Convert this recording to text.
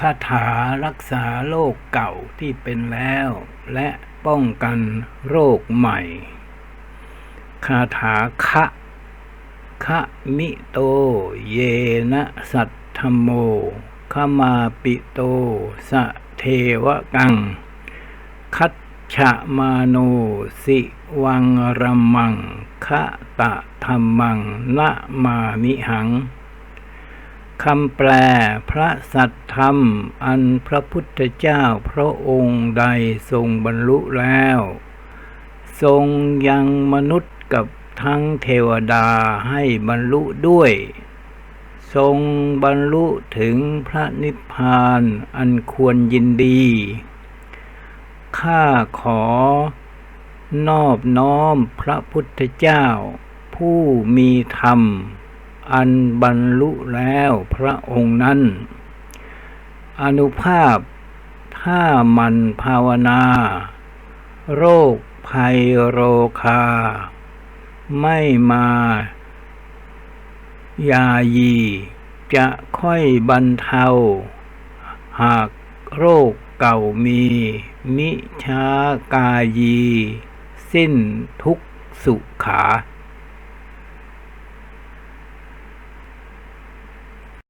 คาถารักษาโรคเก่าที่เป็นแล้ว และป้องกันโรคใหม่ คาถาคะคะมิโต เยนะสัทธโมขมาปิโต สะเทวกัง คัจฉะมาโนสิวังรมังคะตะธรรมังละมามิหัง คำแปลพระสัตธรรม อันพระพุทธเจ้าพระองค์ใดทรงบรรลุแล้ว ทรงยังมนุษย์กับทั้งเทวดาให้บรรลุด้วย ทรงบรรลุถึงพระนิพพานอันควรยินดี ข้าขอนอบน้อมพระพุทธเจ้า ผู้มีธรรม อันบรรลุแล้วพระองค์นั้น อนุภาพถ้ามันภาวนา โรคภัยโรคา ไม่มา ยายี จะค่อยบรรเทา หากโรคเก่ามี มิช้ากายี สิ้นทุกสุขา